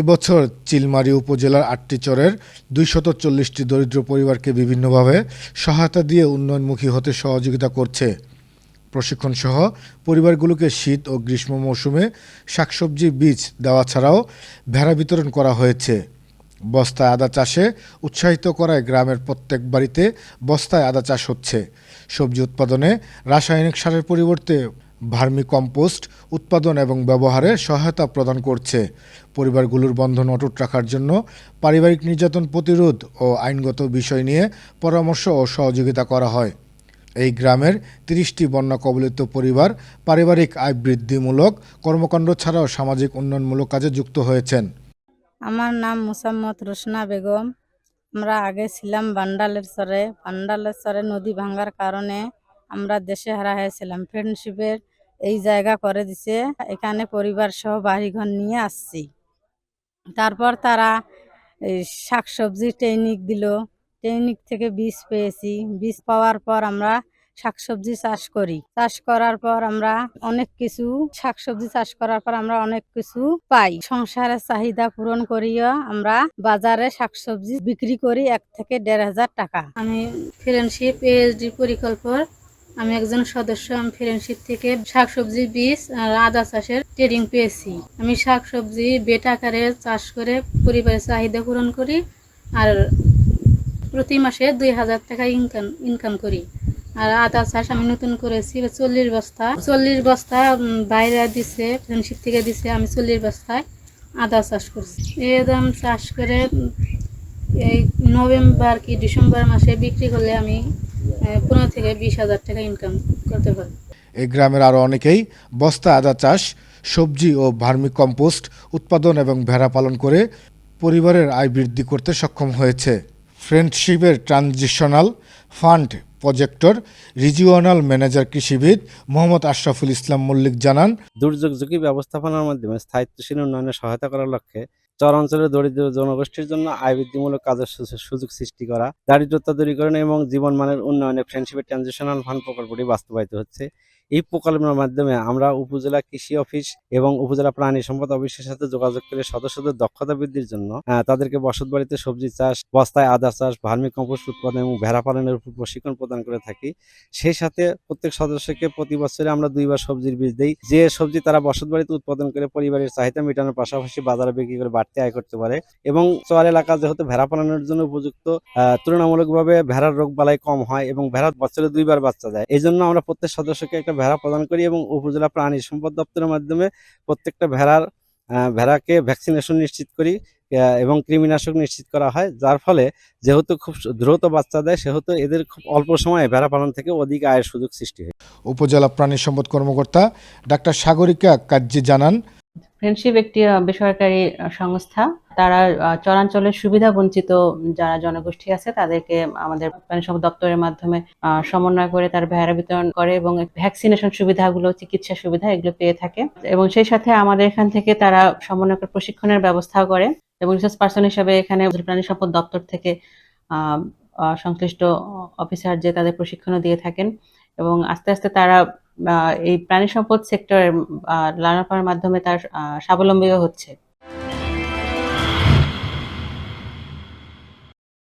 এবছর চিলমারী উপজেলার আটটি চরের দুইশত চল্লিশটি দরিদ্র পরিবারকে বিভিন্নভাবে সহায়তা দিয়ে উন্নয়নমুখী হতে সহযোগিতা করছে। প্রশিক্ষণসহ পরিবারগুলোকে শীত ও গ্রীষ্ম মৌসুমে শাকসবজি, বীজ দেওয়া ছাড়াও ভেড়া বিতরণ করা হয়েছে। বস্তায় আদা চাষে উৎসাহিত করায় গ্রামের প্রত্যেক বাড়িতে বস্তায় আদা চাষ হচ্ছে। সবজি উৎপাদনে রাসায়নিক সারের পরিবর্তে ভার্মি কম্পোস্ট উৎপাদন এবং ব্যবহারে সহায়তা প্রদান করছে। পরিবারগুলোর বন্ধন অটুট রাখার জন্য পারিবারিক নির্যাতন প্রতিরোধ ও আইনগত বিষয় নিয়ে পরামর্শ ও সহযোগিতা করা হয়। এই গ্রামের তিরিশটি বন্যা কবলিত পরিবার পারিবারিক আয় বৃদ্ধিমূলক কর্মকাণ্ড ছাড়াও সামাজিক উন্নয়নমূলক কাজে যুক্ত হয়েছেন। আমার নাম মুসাম্মদ রোশনা বেগম। আমরা আগে ছিলাম বান্ডালের চরে। বান্ডালের চরে নদী ভাঙার কারণে আমরা দেশে হারা হয়েছিলাম ফ্রেন্ডশিপের এই জায়গা করে দিছে। এখানে পরিবার সহ বাড়িঘর নিয়ে আসছি। তারপর তারা শাকসবজি ট্রেনিক দিল। ট্রেনিক থেকে বীজ পেয়েছি। বীজ পাওয়ার পর আমরা শাকসবজি চাষ করি। চাষ করার পর আমরা অনেক কিছু, শাকসবজি চাষ করার পর আমরা অনেক কিছু পাই। সংসারের চাহিদা পূরণ করিয়া আমরা বাজারে শাকসবজি বিক্রি করি এক থেকে দেড় হাজার টাকা। আমি ফ্রেন্ডশিপ পিএইচডি পরিকল্প আমি একজন সদস্য, আমি ফ্রেন্ডশিপ থেকে শাকসবজি, বীজ আর আদা চাষের ট্রেনিং পেয়েছি। আমি শাকসবজি বেট আকারে চাষ করে পরিবারের চাহিদা পূরণ করি আর প্রতি মাসে দুই হাজার টাকা ইনকাম ইনকাম করি। আর আদা চাষ আমি নতুন করেছি চল্লিশ বস্তা। চল্লিশ বস্তা বাইরে দিছে ফ্রেন্ডশিপ থেকে দিছে, আমি চল্লিশ বস্তায় আদা চাষ করছি। এই দাম চাষ করে, এই নভেম্বর কি ডিসেম্বর মাসে বিক্রি করলে আমি পনেরো থেকে বিশ হাজার টাকা ইনকাম করতে পারি। এই গ্রামের আরও অনেকেই বস্তা আদা চাষ সবজি ও ভার্মি কম্পোস্ট উৎপাদন এবং ভেড়া পালন করে পরিবারের আয় বৃদ্ধি করতে সক্ষম হয়েছে। ফ্রেন্ডশিপের ট্রানজিশনাল ফান্ড প্রজেক্টর রিজিওনাল ম্যানেজার কৃষিবিদ মোহাম্মদ আশরাফুল ইসলাম মল্লিক জানান দুর্যোগ ঝুঁকি ব্যবস্থাপনার মাধ্যমে স্থায়িত্বশীল উন্নয়নে সহায়তা করার লক্ষ্যে চরাঞ্চলের দরিদ্র জনগোষ্ঠীর জন্য আয় বৃদ্ধিমূলক কাজের সুযোগ সৃষ্টি করা, দারিদ্রতা দূরীকরণ এবং জীবনমানের উন্নয়নে ফ্রেন্ডশিপের ট্রানজিশনাল ফান্ড প্রকল্পটি বাস্তবায়িত হচ্ছে। এই প্রকল্পের মাধ্যমে আমরা উপজেলা কৃষি অফিস এবং উপজেলা প্রাণী সম্পদ অফিসের সাথে যোগাযোগ করে সদস্যদের দক্ষতা বৃদ্ধির জন্য তাদেরকে বসত বাড়িতে সবজি চাষ, বস্তায় আদা চাষ, ভার্মি কম্পোস্ট উৎপাদন এবং ভেড়া পালনের উপর প্রশিক্ষণ প্রদান করে থাকি। সেই সাথে প্রত্যেক সদস্যকে প্রতি বছরে আমরা দুইবার সবজির বীজ দেই। যে সবজি তারা বসত বাড়িতে উৎপাদন করে পরিবারের চাহিদা মেটানোর পাশাপাশি বাজারে বিক্রি করে বাড়তি আয় করতে পারে এবং চর এলাকা যেহেতু ভেড়া পালনের জন্য উপযুক্ত তুলনামূলকভাবে ভেড়ার রোগ বালাই কম হয় এবং ভেড়া বছরে দুইবার বাচ্চা দেয়। এই জন্য আমরা প্রত্যেক সদস্যকে একটা ভেড়া প্রদান করি এবং উপজেলা প্রাণী সম্পদ দপ্তরের মাধ্যমে প্রত্যেকটা ভেড়ার ভেড়াকে ভ্যাকসিনেশন নিশ্চিত করি এবং কৃমিনাশক নিশ্চিত করা হয় যার ফলে যেহেতু খুব দ্রুত বাচ্চা দেয় সেহেতু এদের খুব অল্প সময়ে ভেড়া পালন থেকে অধিক আয়ের সুযোগ সৃষ্টি হয়। উপজেলা প্রাণী সম্পদ কর্মকর্তা ডাক্তার সাগরিকা কাজ্জি জানান ফ্রেন্ডশিপ একটি বেসরকারি সংস্থা। তারা চরাঞ্চলের সুবিধা বঞ্চিত যারা জনগোষ্ঠী আছে, তাদেরকে আমাদের প্রাণী সম্পদ দপ্তরের মাধ্যমে সমন্বয় করে তার ভেড়া বিতরণ করে এবং ভ্যাকসিনেশন সুবিধাগুলো, চিকিৎসা সুবিধা এগুলো পেয়ে থাকে। এবং সেই সাথে আমাদের এখান থেকে তারা সমন্বয় করে প্রশিক্ষণের ব্যবস্থাও করে এবং রিসার্চ পার্সন হিসেবে এখানে প্রাণী সম্পদ দপ্তর থেকে সংশ্লিষ্ট অফিসার যে তাদের প্রশিক্ষণও দিয়ে থাকেন। এবং আস্তে আস্তে তারা এই প্রাণী সম্পদ সেক্টরের পালনের মাধ্যমে তার স্বাবলম্বীও হচ্ছে।